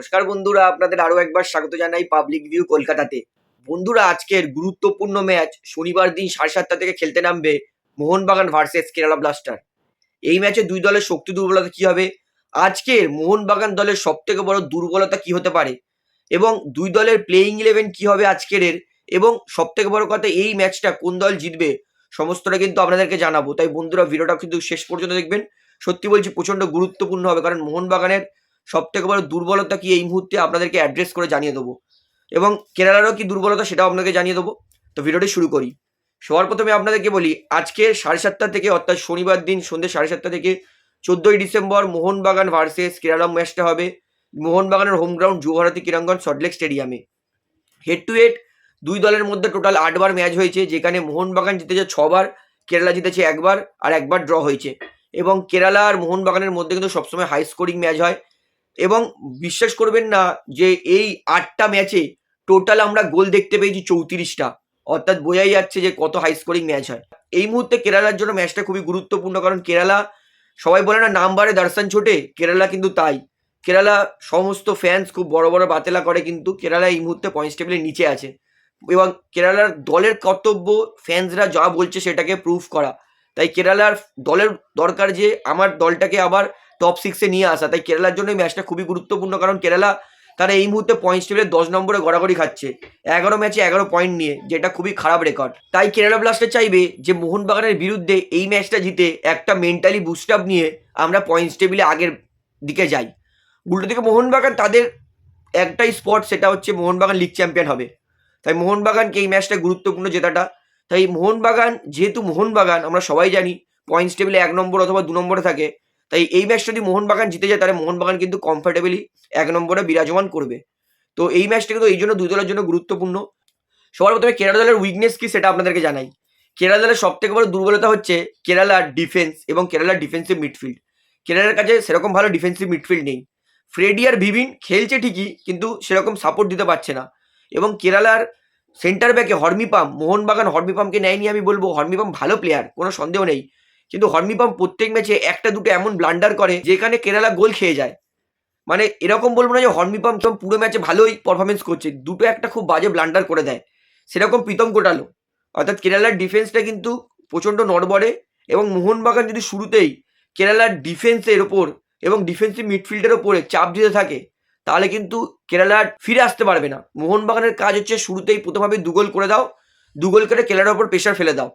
নমস্কার বন্ধুরা, আপনাদের আরও একবার স্বাগত জানাই পাবলিক ভিউ কলকাতাতে। বন্ধুরা, আজকের গুরুত্বপূর্ণ ম্যাচ শনিবার দিন সাড়ে সাতটা থেকে খেলতে নামবে মোহনবাগান ভার্সেস কেরালা ব্লাস্টার এই ম্যাচে দুই দলের শক্তি দুর্বলতা কি হবে? আজকের মোহনবাগান দলের সব থেকে বড় দুর্বলতা কি হতে পারে? এবং দুই দলের প্লেইং ইলেভেন কি হবে আজকের এবং সব থেকে বড় কথা, এই ম্যাচটা কোন দল জিতবে? সমস্তটা কিন্তু আপনাদেরকে জানাব। তাই বন্ধুরা, ভিডিওটা কিন্তু শেষ পর্যন্ত দেখবেন। সত্যি বলছি প্রচণ্ড গুরুত্বপূর্ণ হবে, কারণ মোহনবাগানের সব থেকে বড় দুর্বলতা কি এই মুহূর্তে আপনাদেরকে অ্যাড্রেস করে জানিয়ে দেবো? এবং কেরালারও কি দুর্বলতা সেটাও আপনাকে জানিয়ে দেবো। তো ভিডিওটি শুরু করি। সবার প্রথমে আপনাদেরকে বলি, আজকে সাড়ে সাতটা থেকে, অর্থাৎ শনিবার দিন সন্ধ্যে সাড়ে সাতটা থেকে চোদ্দোই ডিসেম্বর মোহনবাগান ভার্সেস কেরালা ম্যাচটা হবে মোহনবাগানের home ground Yubabharati Krirangan Salt Lake স্টেডিয়ামে। হেড টু হেড দুই দলের মধ্যে টোটাল আটবার ম্যাচ হয়েছে, যেখানে মোহনবাগান জিতেছে ছবার, কেরালা জিতেছে একবার, আর একবার ড্র হয়েছে। এবং কেরালা আর মোহনবাগানের মধ্যে কিন্তু সবসময় হাই স্কোরিং ম্যাচ হয়। এবং বিশ্বাস করবেন না যে এই আটটা ম্যাচে টোটাল আমরা গোল দেখতে পেয়েছি চৌত্রিশটা। অর্থাৎ বোঝাই যাচ্ছে যে কত হাই স্কোরিং ম্যাচ হয়। এই মুহূর্তে কেরালার জন্য ম্যাচটা খুবই গুরুত্বপূর্ণ, কারণ কেরালা, সবাই বলে না নাম্বারে দর্শন ছোটে, কেরালা কিন্তু তাই। কেরালা সমস্ত ফ্যান্স খুব বড় বড় বাতেলা করে, কিন্তু কেরালা এই মুহূর্তে পয়েন্টস টেবিলের নিচে আছে। এবং কেরালার দলের কর্তব্য ফ্যান্সরা যা বলছে সেটাকে প্রুফ করা। তাই কেরালার দলের দরকার যে আমার দলটাকে আবার টপ সিক্সে নিয়ে আসা। তাই কেরালার জন্য এই ম্যাচটা খুবই গুরুত্বপূর্ণ, কারণ কেরালা তারা এই মুহূর্তে পয়েন্টস টেবিলে দশ নম্বরে গড়াগড়ি খাচ্ছে। এগারো ম্যাচে এগারো পয়েন্ট নিয়ে, যেটা খুবই খারাপ রেকর্ড তাই কেরালা ব্লাস্টার চাইবে যে মোহনবাগানের বিরুদ্ধে এই ম্যাচটা জিতে একটা মেন্টালি বুস্ট আপ নিয়ে আমরা পয়েন্টস টেবিলে আগের দিকে যাই। উল্টো দিকে মোহনবাগান তাদের একটাই স্পট সেটা হচ্ছে মোহনবাগান লিগ চ্যাম্পিয়ন হবে। তাই মোহনবাগানকে এই ম্যাচটা গুরুত্বপূর্ণ জেতাটা। তাই মোহনবাগান, যেহেতু মোহনবাগান, আমরা সবাই জানি পয়েন্টস টেবিলে এক নম্বর অথবা দু নম্বরে থাকে। তাই এই ম্যাচটা যদি মোহনবাগান জিতে যায়, তাহলে মোহনবাগান কিন্তু কমফর্টেবলি এক নম্বরে বিরাজমান করবে। তো এই ম্যাচটা কিন্তু এই জন্য দুই দলের জন্য গুরুত্বপূর্ণ। সবার প্রথমে কেরালা দলের উইকনেস কি সেটা আপনাদেরকে জানাই। কেরালা দলের সব থেকে বড় দুর্বলতা হচ্ছে কেরালার ডিফেন্স এবং কেরালার ডিফেন্সিভ মিডফিল্ড কেরালার কাছে সেরকম ভালো ডিফেন্সিভ মিডফিল্ড নেই। ফ্রেডি আর ভিভিন খেলছে ঠিকই, কিন্তু সেরকম সাপোর্ট দিতে পারছে না। এবং কেরালার সেন্টার ব্যাকে হর্মিপাম মোহনবাগান হর্মিপামকে নেয়নি আমি বলব। হর্মিপাম ভালো প্লেয়ার কোনো সন্দেহ নেই। কিন্তু হর্মিপাম প্রত্যেক ম্যাচে একটা দুটো এমন ব্লান্ডার করে যেখানে কেরালা গোল খেয়ে যায়। মানে এরকম বলব না যে হর্মিপাম তো পুরো ম্যাচে ভালোই পারফরমেন্স করছে, দুটো একটা খুব বাজে ব্লান্ডার করে দেয়। সেরকম প্রীতম কোটালো। অর্থাৎ কেরালার ডিফেন্সটা কিন্তু প্রচণ্ড নড়বড়ে এবং মোহনবাগান যদি শুরুতেই কেরালার ডিফেন্সের ওপর এবং ডিফেন্সিভ মিডফিল্ডের ওপরে চাপ দিতে থাকে, তাহলে কিন্তু কেরালার ফিরে আসতে পারবে না। মোহনবাগানের কাজ হচ্ছে শুরুতেই প্রথমভাবে দুগোল করে দাও দুগোল করে কেরালার ওপর প্রেশার ফেলে দাও।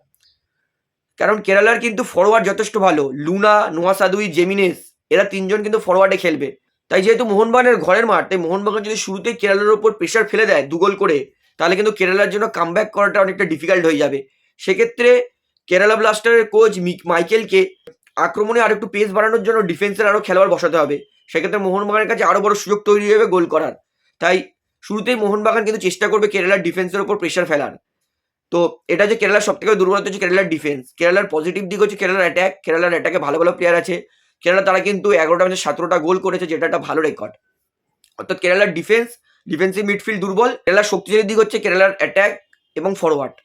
কারণ কেরালার কিন্তু ফরওয়ার্ড যথেষ্ট ভালো। লুনা নোয়া সাদুই জেমিনেস, এরা তিনজন কিন্তু ফরওয়ার্ডে খেলবে। তাই যেহেতু মোহনবাগানের ঘরের মাঠ, তাই মোহনবাগান যদি শুরুতেই কেরালার ওপর প্রেশার ফেলে দেয় দুগোল করে, তাহলে কিন্তু কেরালার জন্য কামব্যাক করাটা অনেকটা ডিফিকাল্ট হয়ে যাবে। সেক্ষেত্রে কেরালা ব্লাস্টারের কোচ মাইকেলকে আক্রমণে আরও একটু পেস বাড়ানোর জন্য ডিফেন্সের আরও খেলোয়াড় বসাতে হবে। সেক্ষেত্রে মোহনবাগানের কাছে আরও বড় সুযোগ তৈরি হবে গোল করার। তাই শুরুতেই মোহনবাগান কিন্তু চেষ্টা করবে কেরালার ডিফেন্সের ওপর প্রেশার ফেলার। তো এটা যে কেরালার সব থেকে দুর্বলতা হচ্ছে কেরালার ডিফেন্স কেরালার পজিটিভ দিক হচ্ছে কেরালার অ্যাটাক কেরালার অ্যাটাকে ভালো ভালো প্লেয়ার আছে। কেরালা তারা কিন্তু এগারোটা ম্যাচে সতেরোটা গোল করেছে, যেটা একটা ভালো রেকর্ড অর্থাৎ কেরালার ডিফেন্স ডিফেন্সিভ মিডফিল্ড দুর্বল। কেরালার শক্তিশালী দিক হচ্ছে কেরালার অ্যাটাক এবং ফরওয়ার্ড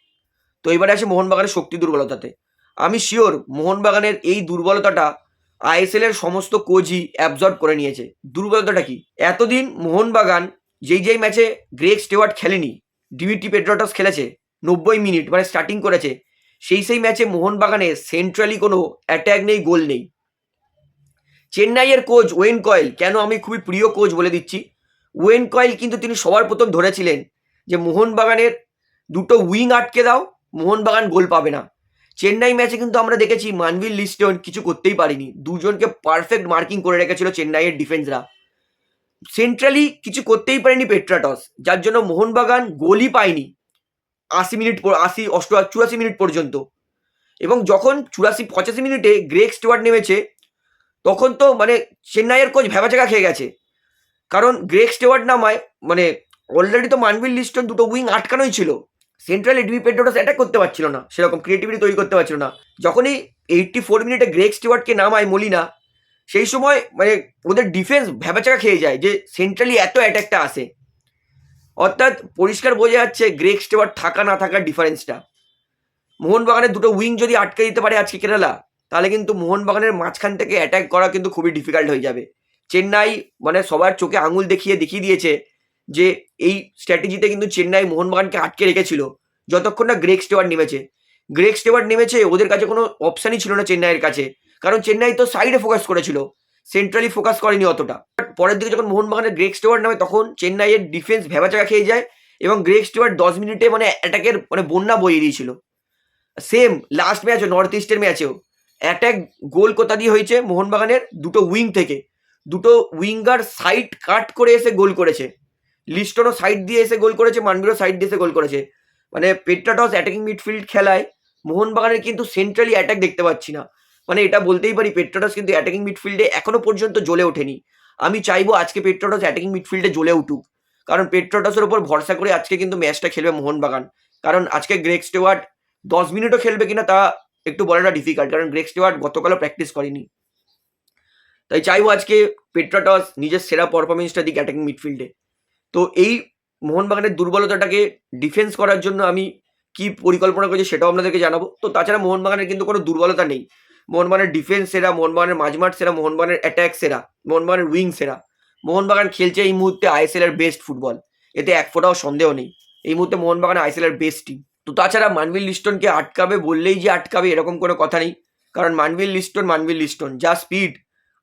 তো এবারে আসে মোহনবাগানের শক্তি দুর্বলতাতে। আমি শিওর মোহনবাগানের এই দুর্বলতাটা আইএসএল এর সমস্ত কোচই অ্যাবজর্ব করে নিয়েছে। দুর্বলতাটা কি? এতদিন মোহনবাগান যেই যেই ম্যাচে গ্রেক স্টেওয়ার্ট খেলেনি ডিমিটি পেড্রটাস খেলেছে নব্বই মিনিট মানে স্টার্টিং করেছে। সেই সেই ম্যাচে মোহনবাগানে সেন্ট্রালি কোনো অ্যাট্যাক নেই গোল নেই। চেন্নাইয়ের কোচ ওয়েন কয়েল, কেন আমি খুবই প্রিয় কোচ বলে দিচ্ছি। ওয়েন কয়েল কিন্তু তিনি সবার প্রথম ধরেছিলেন যে মোহনবাগানের দুটো উইং আটকে দাও, মোহনবাগান গোল পাবে না। চেন্নাই ম্যাচে কিন্তু আমরা দেখেছি মানভিল লিস্টন কিছু করতেই পারিনি। দুজনকে পারফেক্ট মার্কিং করে রেখেছিল চেন্নাইয়ের ডিফেন্সরা সেন্ট্রালি কিছু করতেই পারেনি পেট্রাটস, যার জন্য মোহনবাগান গোলই পায়নি। আশি মিনিট আশি, অষ্ট, চুরাশি মিনিট পর্যন্ত। এবং যখন চুরাশি, পঁচাশি মিনিটে গ্রেক স্টুয়ার্ট নেমেছে, তখন তো মানে চেন্নাইয়ের কোচ ভেবাচাকা খেয়ে গেছে। কারণ গ্রেক স্টেওয়ার্ড নামায় মানে অলরেডি তো মানবিল লিস্টন দুটো উইং আটকানোই ছিল। সেন্ট্রাল এডবি পেড্রোটাস অ্যাটাক করতে পারছিল না, সেরকম ক্রিয়েটিভিটি তৈরি করতে পারছিল না। যখনই এইটটি ফোর মিনিটে গ্রেক স্টিওয়ার্টকে নামায় মলিনা, সেই সময় মানে ওদের ডিফেন্স ভ্যাবাচাকা খেয়ে যায় যে সেন্ট্রালি এত অ্যাটাকটা আসে। অর্থাৎ পরিষ্কার বোঝা যাচ্ছে গ্রেক স্টেওয়ার্ট থাকা না থাকার ডিফারেন্সটা। মোহনবাগানের দুটো উইং যদি আটকে দিতে পারে আজকে কেরালা, তাহলে কিন্তু মোহনবাগানের মাঝখান থেকে অ্যাটাক করা কিন্তু খুবই ডিফিকাল্ট হয়ে যাবে। চেন্নাই মানে সবার চোখে আঙুল দেখিয়ে দেখিয়ে দিয়েছে যে এই স্ট্র্যাটেজিতে কিন্তু চেন্নাই মোহনবাগানকে আটকে রেখেছিল, যতক্ষণ না গ্রেক স্টেওয়ার্ড নেমেছে। গ্রেক স্টেওয়ার্ড নেমেছে, ওদের কাছে কোনো অপশানই ছিল না চেন্নাইয়ের কাছে। কারণ চেন্নাই তো সাইডে ফোকাস করেছিল। সেন্ট্রালি ফোকাস করেনি অতটা। পরের দিকে যখন মোহনবাগানের গ্রেক স্টেওয়ার্ড নামে, তখন চেন্নাইয়ের ডিফেন্স ভেবাচাকা খেয়ে যায় এবং গ্রেক স্টেওয়ার্ড দশ মিনিটে মানে অ্যাটাকের মানে বন্যা বইয়ে দিয়েছিল। সেম লাস্ট ম্যাচও নর্থ ইস্টের ম্যাচেও অ্যাটাক গোল কোথা দিয়ে হয়েছে? মোহনবাগানের দুটো উইং থেকে। দুটো উইঙ্গার সাইড কাট করে এসে গোল করেছে। লিস্টনও সাইড দিয়ে এসে গোল করেছে মানবিরও সাইড দিয়ে এসে গোল করেছে। মানে পেট্রাটস অ্যাটাকিং মিডফিল্ড খেলায়। মোহনবাগানের কিন্তু সেন্ট্রালি অ্যাটাক দেখতে পাচ্ছি না। মানে এটা বলতেই পারি পেট্রাটস কিন্তু অ্যাটাকিং মিডফিল্ডে এখনও পর্যন্ত জ্বলে ওঠেনি। আমি চাইব আজকে পেট্রাটস অ্যাটাকিং মিডফিল্ডে জ্বলে উঠুক। কারণ পেট্রাটসের উপর ভরসা করে আজকে কিন্তু ম্যাচটা খেলবে মোহনবাগান। কারণ আজকে গ্রেক স্টেওয়ার্ড দশ মিনিটও খেলবে কিনা তা একটু বলাটা ডিফিকাল্ট কারণ গ্রেক স্টেওয়ার্ড গতকালও প্র্যাকটিস করেনি। তাই চাইব আজকে পেট্রাটস নিজের সেরা পারফরমেন্সটা দিক অ্যাটাকিং মিডফিল্ডে তো এই মোহনবাগানের দুর্বলতাটাকে ডিফেন্স করার জন্য আমি কি পরিকল্পনা করেছি সেটাও আপনাদেরকে জানাব। তো তাছাড়া মোহনবাগানের কিন্তু কোনো দুর্বলতা নেই। মোহনবাগানের ডিফেন্স সেরা, মোহনবাগানের মাঝমাঠ সেরা, মোহনবাগানের অ্যাট্যাক সেরা, মোহনবাগানের উইং সেরা। মোহনবাগান খেলছে এই মুহূর্তে আইএসএল এর বেস্ট ফুটবল এতে এক ফোঁটাও সন্দেহ নেই। এই মুহূর্তে মোহনবাগান আইএসএল এর বেস্ট টিম তো তাছাড়া মানবিল লিস্টনকে আটকাবে বললেই যে আটকাবে, এরকম কোনো কথা নেই। কারণ মানবিল লিস্টন মানবিল লিস্টন। যা স্পিড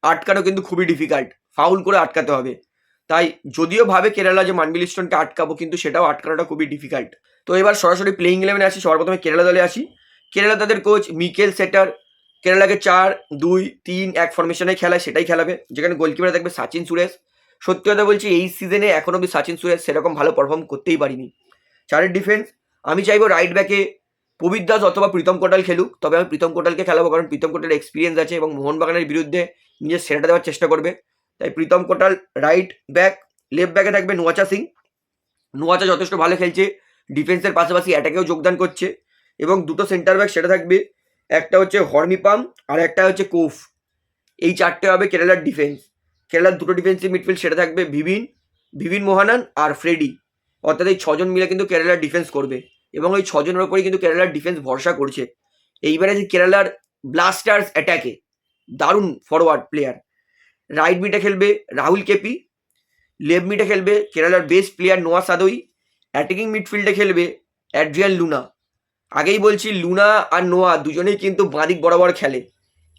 আটকানো কিন্তু খুবই ডিফিকাল্ট ফাউল করে আটকাতে হবে। তাই যদিও ভাবে কেরালা যে মানবিল লিস্টনকে আটকাবো, কিন্তু সেটাও আটকানোটা খুবই ডিফিকাল্ট তো এবার সরাসরি প্লেইং ইলেভেনে আসি। সবার প্রথমে কেরালা দলে আসি। কেরালা তাদের কোচ মিকেল সেটার। কেরালাকে চার, দুই, তিন, এক ফরমেশনে খেলায় সেটাই খেলাবে। যেখানে গোলকিপারে থাকবে সচিন সুরেশ। সত্যি কথা বলছি, এই সিজনে এখন অব্দি সচিন সুরেশ সেরকম ভালো পারফর্ম করতেই পারিনি। চারের ডিফেন্স আমি চাইব রাইট ব্যাকে প্রবীর দাস অথবা প্রীতম কোটাল খেলুক। তবে আমি প্রীতম কোটালকে খেলাবো কারণ প্রীতম কোটাল এক্সপিরিয়েন্স আছে এবং মোহনবাগানের বিরুদ্ধে নিজের সেরাটা দেওয়ার চেষ্টা করবে। তাই Pritam Kotal right back left ব্যাকে থাকবে নোয়াচা সিং। নোয়াচা যথেষ্ট ভালো খেলছে ডিফেন্সের পাশাপাশি অ্যাটাকেও যোগদান করছে এবং দুটো সেন্টার ব্যাক সেটা থাকবে একটা হচ্ছে হর্মিপাম আর একটা হচ্ছে কোফ। এই চারটে হবে কেরালার ডিফেন্স কেরালার দুটো ডিফেন্সিভ মিডফিল্ড সেটা থাকবে ভিভিন ভিভিন মোহানান আর ফ্রেডি অর্থাৎ এই ছজন মিলে কিন্তু কেরালার ডিফেন্স করবে এবং ওই ছজনের ওপরেই কিন্তু কেরালার ডিফেন্স ভরসা করছে। এইবারে যে কেরালার ব্লাস্টার্স অ্যাটাকে দারুণ ফরওয়ার্ড প্লেয়ার রাইট মিটে খেলবে রাহুল কেপি লেফট মিটে খেলবে কেরালার best player Noah Sadaoui attacking মিডফিল্ডে খেলবে অ্যাড্রিয়ান লুনা আগেই বলছি, লুনা আর নোয়া দুজনেই কিন্তু বাঁদিক বরাবর খেলে।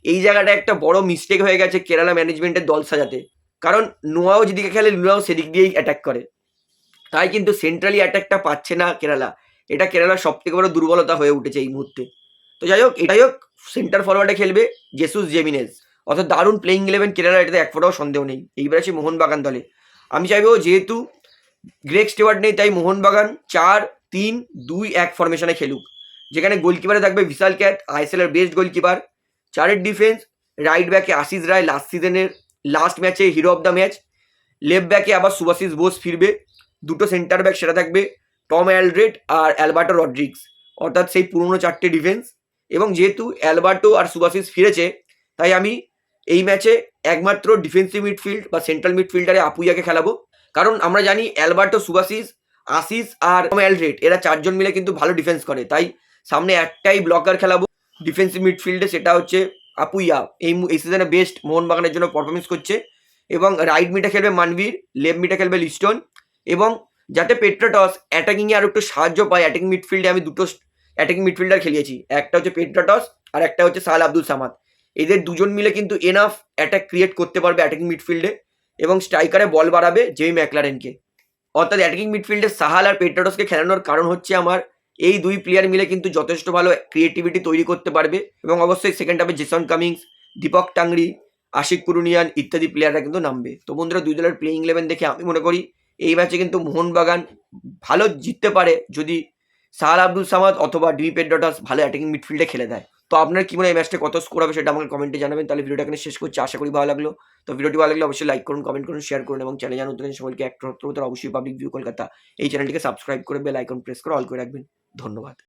এই জায়গাটা একটা বড় মিস্টেক হয়ে গেছে কেরালা ম্যানেজমেন্টের দল সাজাতে। কারণ নোয়াও যেদিকে খেলে, লুনাও সেদিক দিয়েই অ্যাটাক করে। তাই কিন্তু সেন্ট্রালি অ্যাটাকটা পাচ্ছে না কেরালা। এটা কেরালার সব থেকে বড় দুর্বলতা হয়ে উঠেছে এই মুহূর্তে। তো যাই হোক যাই হোক সেন্টার ফরওয়ার্ডে খেলবে জেসুস জেমিনেজ অর্থাৎ দারুণ প্লেইং ইলেভেন কেরালা, এটাতে এক ফোটাও সন্দেহ নেই। এইবার আছে মোহনবাগান দলে। আমি চাইব যেহেতু গ্রেক স্টেওয়ার্ড নেই, তাই মোহনবাগান চার, তিন, দুই, এক ফরমেশনে খেলুক। যেখানে গোলকিপারে থাকবে বিশাল ক্যাট, আইএসএল এর বেস্ট গোলকিপার চারের ডিফেন্স রাইট ব্যাকে আশিস রায় লাস্ট সিজনের লাস্ট ম্যাচে hero of the match left ব্যাকে আবার সুভাশিস বোস ফিরবে, দুটো সেন্টার ব্যাক সেটা থাকবে টম অ্যালড্রেড আর অ্যালবার্টো রড্রিক্স অর্থাৎ সেই পুরনো চারটে ডিফেন্স এবং যেহেতু অ্যালবার্টো আর সুভাশিস ফিরেছে, তাই আমি এই ম্যাচে একমাত্র ডিফেন্সিভ মিডফিল্ড বা সেন্ট্রাল মিডফিল্ডারে আপুইয়াকে খেলাবো। কারণ আমরা জানি অ্যালবার্টো সুভাশিস আশিস আর অ্যালড্রেড এরা চারজন মিলে কিন্তু ভালো ডিফেন্স করে। তাই সামনে একটাই ব্লকার খেলাবো। ডিফেন্সিভ মিডফিল্ডে সেটা হচ্ছে আপুইয়া। এই এই সিজনে বেস্ট মোহনবাগানের জন্য পারফরমেন্স করছে। এবং রাইট মিটে খেলবে মানবীর লেফট মিটে খেলবে লিস্টন। এবং যাতে পেট্রাটস অ্যাটাকিংয়ে আর একটু সাহায্য পায় অ্যাটাকিং মিডফিল্ডে আমি দুটো অ্যাটাকিং মিডফিল্ডার খেলিয়েছি। একটা হচ্ছে পেট্রাটস আর একটা হচ্ছে সাল আব্দুল সামাদ। এদের দুজন মিলে কিন্তু এনাফ অ্যাটাক ক্রিয়েট করতে পারবে অ্যাটাকিং মিডফিল্ডে এবং স্ট্রাইকারে বল বাড়াবে জেই ম্যাকলারেনকে অর্থাৎ অ্যাটাকিং মিডফিল্ডে সাহাল আর পেট্রাটসকে খেলানোর কারণ হচ্ছে আমার এই দুই প্লেয়ার মিলে কিন্তু যথেষ্ট ভালো ক্রিয়েটিভিটি তৈরি করতে পারবে এবং অবশ্যই সেকেন্ড হাফে জেসন কামিংস দীপক টাংরি আশিক কুরুনিয়ান ইত্যাদি প্লেয়াররা কিন্তু নামবে। তো বন্ধুরা, দুই দলের প্লেয়িং ইলেভেন দেখে আমি মনে করি এই ম্যাচে কিন্তু মোহনবাগান ভালো জিততে পারে যদি সাহার আব্দুল সামাদ অথবা ডিমি পেড্রটাস ভালো অ্যাটাকিং মিডফিল্ডে খেলে দেয়। তো আপনার কি মনে হয় এই ম্যাচটা কত স্কোর হবে সেটা আমাকে কমেন্টে জানাবেন। তাহলে ভিডিওটা এখানে শেষ করছি। আশা করি ভালো লাগল। তো ভিডিওটি ভালো লাগলে অবশ্যই লাইক করুন কমেন্ট করুন শেয়ার করুন এবং চ্যানেল জানুন সবাইকে একটা অবশ্যই পাবলিক ভিউ কলকাতা এই চ্যানেলটিকে সাবস্ক্রাইব করে বেল আইকন প্রেস করে অল করে রাখবেন। ধন্যবাদ।